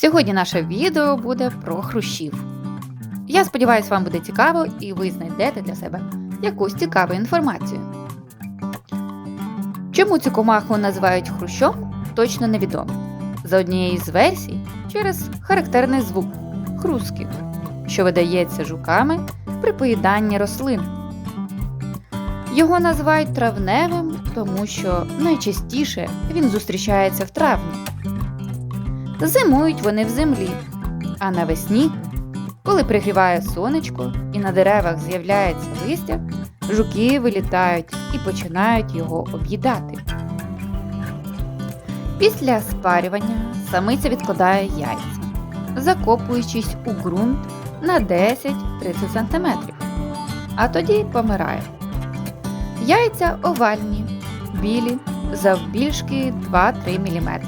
Сьогодні наше відео буде про хрущів. Я сподіваюся, вам буде цікаво і ви знайдете для себе якусь цікаву інформацію. Чому цю комаху називають хрущом, точно невідомо. За однією з версій, через характерний звук хрускіт, що видається жуками при поїданні рослин. Його називають травневим, тому що найчастіше він зустрічається в травні. Зимують вони в землі, а навесні, коли пригріває сонечко і на деревах з'являється листя, жуки вилітають і починають його об'їдати. Після спарювання самиця відкладає яйця, закопуючись у ґрунт на 10-30 см, а тоді помирає. Яйця овальні, білі, завбільшки 2-3 мм.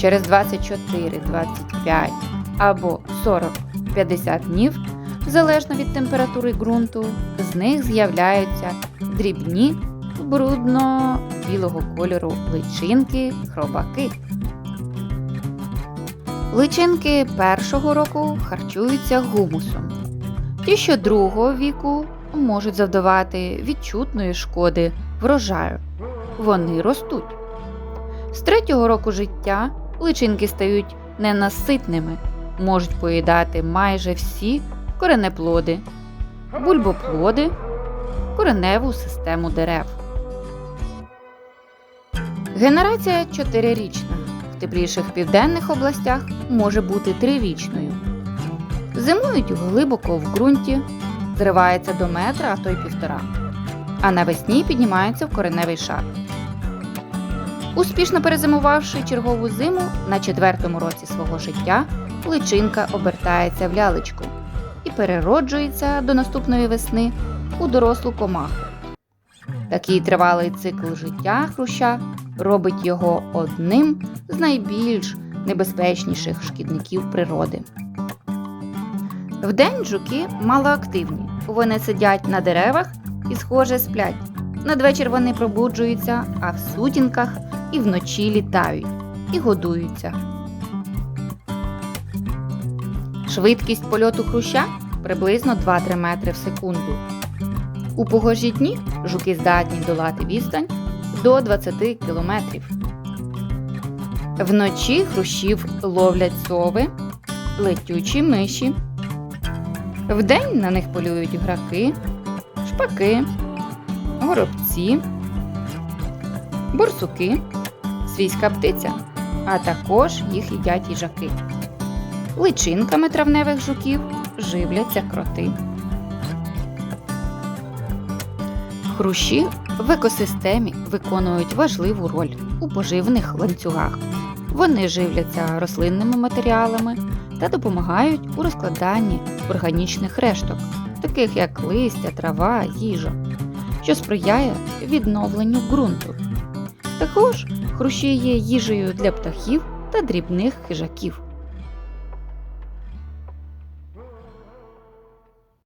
Через 24, 25 або 40-50 днів, залежно від температури ґрунту, з них з'являються дрібні брудно-білого кольору личинки, хробаки. Личинки першого року харчуються гумусом. Ті, що другого віку можуть завдавати відчутної шкоди врожаю. Вони ростуть. З третього року життя личинки стають ненаситними, можуть поїдати майже всі коренеплоди, бульбоплоди, кореневу систему дерев. Генерація чотирирічна. В тепліших південних областях може бути трирічною. Зимують глибоко в ґрунті, зривається до метра, а то й півтора. А навесні піднімаються в кореневий шар. Успішно перезимувавши чергову зиму на четвертому році свого життя, личинка обертається в лялечку і перероджується до наступної весни у дорослу комаху. Такий тривалий цикл життя хруща робить його одним з найбільш небезпечніших шкідників природи. Вдень жуки малоактивні. Вони сидять на деревах і, схоже, сплять. Надвечір вони пробуджуються, а в сутінках і вночі літають і годуються. Швидкість польоту хруща приблизно 2-3 метри в секунду. У погожі дні жуки здатні долати відстань до 20 кілометрів. Вночі хрущів ловлять сови, летючі миші. Вдень на них полюють граки, шпаки, горобці, борсуки, свійська птиця, а також їх їдять їжаки. Личинками травневих жуків живляться кроти. Хрущі в екосистемі виконують важливу роль у поживних ланцюгах. Вони живляться рослинними матеріалами та допомагають у розкладанні органічних решток, таких як листя, трава, їжа, що сприяє відновленню ґрунту. Також хрущі є їжею для птахів та дрібних хижаків.